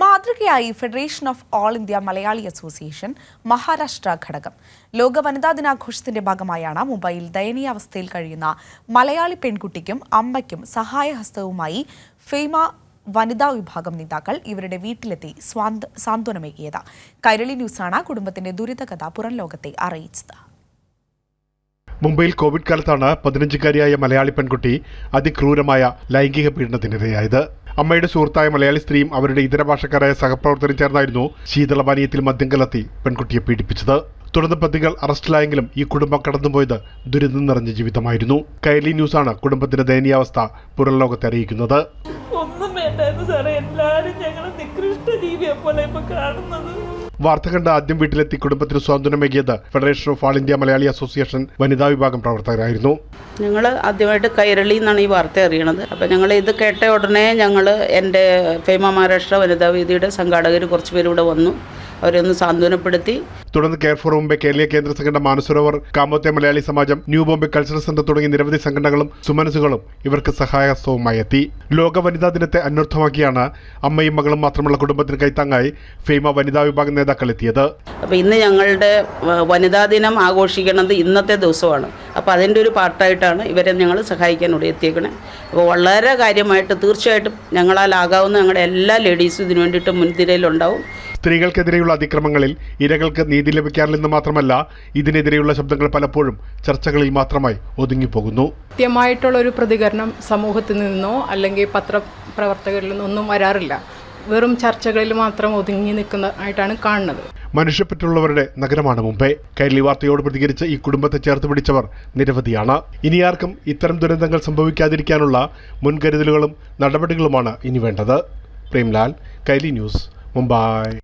മാതൃകയായി federation of all India Malayali association Maharashtra ഘടകം. ലോക വനിതാ ദിനാഘോഷത്തിന്റെ ഭാഗമായാണ് മുംബൈയിൽ ദയനീയാവസ്ഥയിൽ കഴിയുന്ന മലയാളി പെൺകുട്ടിക്കും അമ്മയ്ക്കും സഹായഹസ്തവുമായി ഫെയ്മ വനിതാ വിഭാഗം നേതാക്കൾ ഇവരുടെ വീട്ടിലെത്തി സാന്ത്വനമേകിയത്. കൈരളി ന്യൂസാണ് കുടുംബത്തിന്റെ ദുരിതകഥ പുറം ലോകത്തെ അറിയിച്ചത്. മുംബൈയിൽ കോവിഡ് കാലത്താണ് പതിനഞ്ചുകാരിയായ മലയാളി പെൺകുട്ടി അതിക്രൂരമായ ലൈംഗിക പീഡനത്തിനിരയായത്. അമ്മയുടെ സുഹൃത്തായ മലയാളി സ്ത്രീയും അവരുടെ ഇതര ഭാഷക്കാരായ സഹപ്രവർത്തകരും ചേർന്നായിരുന്നു ശീതളപാനീയത്തിൽ മദ്യം കലർത്തി പെൺകുട്ടിയെ പീഡിപ്പിച്ചത്. തുടർന്ന് പ്രതികൾ അറസ്റ്റിലായെങ്കിലും ഈ കുടുംബം കടന്നുപോയത് ദുരിതം നിറഞ്ഞ ജീവിതമായിരുന്നു. കൈലി ന്യൂസാണ് കുടുംബത്തിന്റെ ദയനീയാവസ്ഥ പുറം ലോകത്തെ അറിയിക്കുന്നത്. ഒന്നും വേണ്ടായിരുന്നു സാറേ. എല്ലാവരും ഞങ്ങളെ നികൃഷ്ട ജീവിയെ പോലെ ഇപ്പൊ കാണുന്നത്. വാർത്ത കണ്ട ആദ്യം വീട്ടിലെത്തി കുടുംബത്തിന് സ്വാതന്ത്ര്യമേകിയത് federation of all India Malayali association വനിതാ വിഭാഗം പ്രവർത്തകരായിരുന്നു. ഞങ്ങൾ ആദ്യമായിട്ട് കൈരളി എന്നാണ് ഈ വാർത്ത അറിയണത്. അപ്പോൾ ഞങ്ങൾ ഇത് കേട്ട ഉടനെ ഞങ്ങൾ എന്റെ ഫേമ മഹാരാഷ്ട്ര വനിതാ വേദിയുടെ സംഘാടകർ കുറച്ച് പേര് ഇവിടെ വന്നു. അവരെ ഒന്ന് സാന്ത്വനപ്പെടുത്തി. തുടർന്ന് കെയർ ഫോർ മുംബൈ കേരളീയ കേന്ദ്ര സംഘടന Manasarovar Kamothe Malayali Samajam New Bombay cultural center തുടങ്ങിയ നിരവധി സംഘടനകളും സുമനസുകളും ഇവർക്ക് സഹായഹസ്തവുമായി എത്തി. ലോക വനിതാ ദിനത്തെ അന്വർത്ഥമാക്കിയാണ് അമ്മയും മകളും മാത്രമുള്ള കുടുംബത്തിന് കൈത്താങ്ങായി ഫെയ്മ വനിതാ വിഭാഗം നേതാക്കൾ എത്തിയത്. അപ്പോൾ ഇന്ന് ഞങ്ങളുടെ വനിതാ ദിനം ആഘോഷിക്കുന്നത് ഇന്നത്തെ ദിവസമാണ്. അപ്പോൾ അതിന്റെ ഒരു പാർട്ടായിട്ടാണ് ഇവരെ ഞങ്ങൾ സഹായിക്കാൻ ഇവിടെ എത്തിയേക്കണേ. അപ്പോൾ വളരെ കാര്യമായിട്ട് തീർച്ചയായിട്ടും ഞങ്ങളാലാകാവുന്ന ഞങ്ങളുടെ എല്ലാ ലേഡീസും ഇതിനു വേണ്ടിയിട്ട് മുൻതിരയിലുണ്ടാവും സ്ത്രീകൾക്കെതിരെയുള്ള അതിക്രമങ്ങളിൽ ഇരകൾക്ക് നീതി ലഭിക്കാറില്ലെന്ന് മാത്രമല്ല ഇതിനെതിരെയുള്ള ശബ്ദങ്ങൾ പലപ്പോഴും ചർച്ചകളിൽ മാത്രമായി ഒതുങ്ങിപ്പോകുന്നു. കൃത്യമായിട്ടുള്ള ഒരു പ്രതികരണം സമൂഹത്തിൽ നിന്നോ അല്ലെങ്കിൽ പത്രപ്രവർത്തകരിൽ നിന്നോ ഒന്നും വരാറില്ല. വെറും ചർച്ചകളിൽ മാത്രം ഒതുങ്ങി നിൽക്കുന്നതായിട്ടാണ് കാണുന്നത്. മനുഷ്യപ്പെട്ടുള്ളവരുടെ നഗരമാണ് മുംബൈ. കൈരളി വാർത്തയോട് പ്രതികരിച്ച് ഈ കുടുംബത്തെ ചേർത്ത് പിടിച്ചവർ നിരവധിയാണ്. ഇനിയാർക്കും ഇത്തരം ദുരന്തങ്ങൾ സംഭവിക്കാതിരിക്കാനുള്ള മുൻകരുതലുകളും നടപടികളുമാണ് ഇനി വേണ്ടത്. പ്രേംലാൽ കൈലി ന്യൂസ് മുംബൈ.